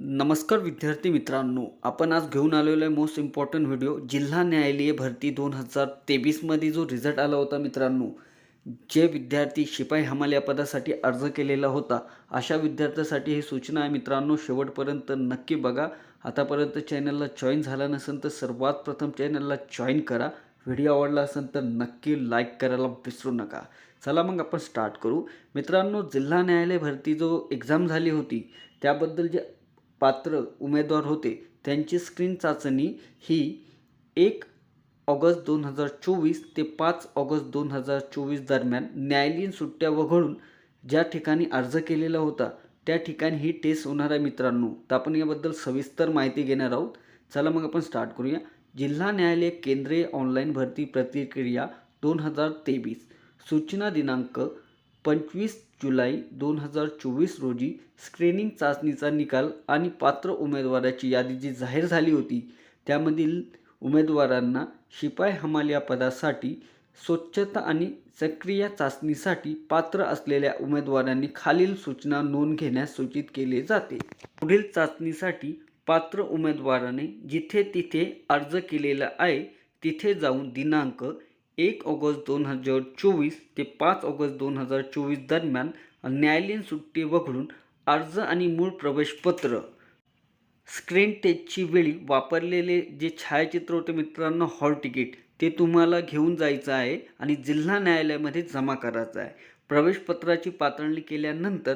नमस्कार विद्यार्थी मित्रांनो आपण आज घेऊन आलेलो आहे मोस्ट इम्पॉर्टंट व्हिडिओ जिल्हा न्यायालय भरती दोन हजार तेवीसमध्ये जो रिझल्ट आला होता मित्रांनो जे विद्यार्थी शिपाई हमाल या पदासाठी अर्ज केलेला होता अशा विद्यार्थ्यासाठी ही सूचना आहे मित्रांनो शेवटपर्यंत नक्की बघा. आतापर्यंत चॅनलला जॉईन झाला नसेल तर सर्वात प्रथम चॅनलला जॉईन करा. व्हिडिओ आवडला असेल तर नक्की लाईक करायला विसरू नका. चला मग आपण स्टार्ट करू. मित्रांनो जिल्हा न्यायालय भरती जो एक्झाम झाली होती त्याबद्दल जे पात्र उमेदवार होते. त्यांची स्क्रीन चाचणी ही एक ऑगस्ट दोन हजार चोवीस ते पाच ऑगस्ट दोन हजार चोवीस दरम्यान न्यायालयीन सुट्ट्या वगळून ज्या ठिकाणी अर्ज केलेला होता त्या ठिकाणी ही टेस्ट होणार आहे मित्रांनो. तर आपण याबद्दल सविस्तर माहिती घेणार आहोत. चला मग आपण स्टार्ट करूया. जिल्हा न्यायालय केंद्रीय ऑनलाईन भरती प्रतिक्रिया दोन हजार तेवीस. सूचना दिनांक पंचवीस जुलै दोन हजार चोवीस रोजी स्क्रीनिंग चाचणीचा निकाल आणि पात्र उमेदवाराची यादी जी जाहीर झाली होती त्यामधील उमेदवारांना शिपाई हमाल या पदासाठी स्वच्छता आणि सक्रिय चाचणीसाठी पात्र असलेल्या उमेदवारांनी खालील सूचना नोंद घेण्यास सूचित केले जाते. पुढील चाचणीसाठी पात्र उमेदवाराने जिथे तिथे अर्ज केलेला आहे तिथे जाऊन दिनांक एक ऑगस्ट दोन हजार चोवीस ते पाच ऑगस्ट दोन हजार चोवीस दरम्यान न्यायालयीन सुट्टी वगळून अर्ज आणि मूळ प्रवेशपत्र. स्क्रीन टेस्टची वेळी वापरलेले जे छायाचित्र होते मित्रांनो हॉल तिकीट ते तुम्हाला घेऊन जायचं आहे आणि जिल्हा न्यायालयामध्ये जमा करायचं आहे. प्रवेशपत्राची पातळणी केल्यानंतर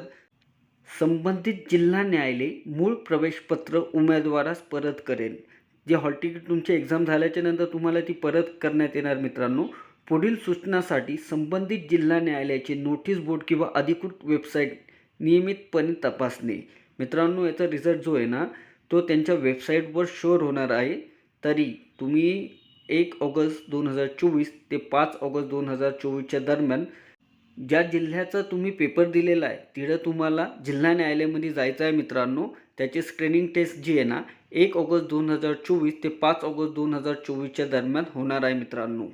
संबंधित जिल्हा न्यायालय मूळ प्रवेशपत्र उमेदवारास परत करेल. जे हॉल तिकीट तुमची एक्झाम झाल्याच्यानंतर तुम्हाला ती परत करण्यात येणार मित्रांनो. पुढील सूचनासाठी संबंधित जिल्हा न्यायालयाचे नोटीस बोर्ड किंवा अधिकृत वेबसाईट नियमितपणे तपासणे. मित्रांनो याचा रिझल्ट जो आहे ना तो त्यांच्या वेबसाईटवर शोर होणार आहे. तरी तुम्ही एक ऑगस्ट दोन हजार चोवीस ते पाच ऑगस्ट दोन हजार चोवीसच्या दरम्यान ज्या जिल्ह्याचा तुम्ही पेपर दिलेला आहे तिथं तुम्हाला जिल्हा न्यायालयामध्ये जायचं आहे मित्रांनो. त्याची स्क्रीनिंग टेस्ट जी आहे ना एक ऑगस्ट दोन हजार चोवीस ते पाच ऑगस्ट दोन हजार चोवीसच्या दरम्यान होणार आहे मित्रांनो.